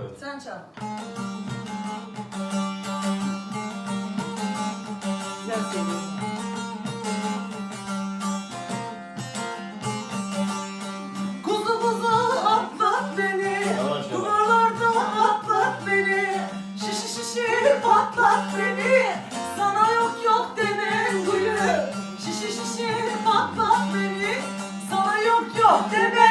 Evet. Sen çal. Güzel söylüyorsun. Kuzu kuzu atlat beni. Yavaş atlat beni. Şişi şişi patlat beni. Sana yok yok demem. Şişi şişi patlat beni. Sana yok yok demem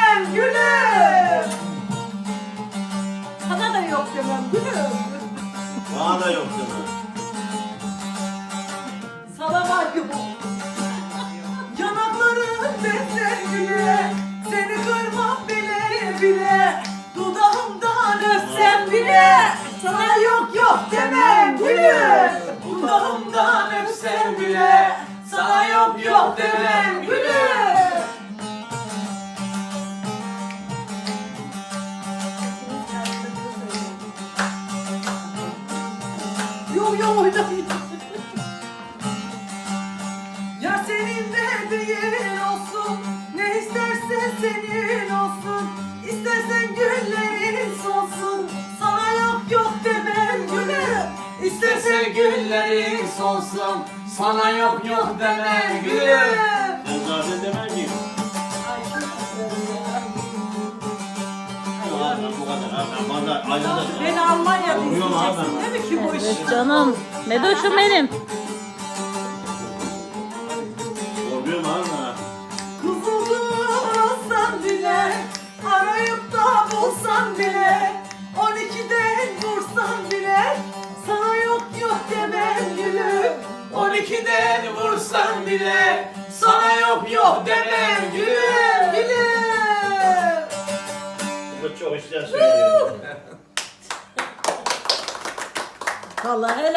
Bana da yok mi? Sana var yok. Yanakların benzer güle Seni kırmam bile bile Dudağımdan öpsem bile Sana yok yok demem gülüm Dudağımdan öpsem bile Sana yok yok demem gülüm Yok yok oynamayın. Ya senin bebeğin olsun Ne istersen senin olsun İstersen güllerin solsun Sana yok yok demem gülüm İstersen güllerin solsun Sana yok yok demem gülüm Ben zaten demem ki. Bu kadar. Ayrıca... Beni Almanya'da mu abi? isteyeceksin değil mi ki bu Evet iş? canım. Medoşum benim. Oluyor mu abi bile Arayıp da bulsan bile 12'den vursan bile Sana yok yok demem gülüm 12'den vursan bile Sana yok yok demem Gülüm Bu çok işler söylüyor. Vallahi helal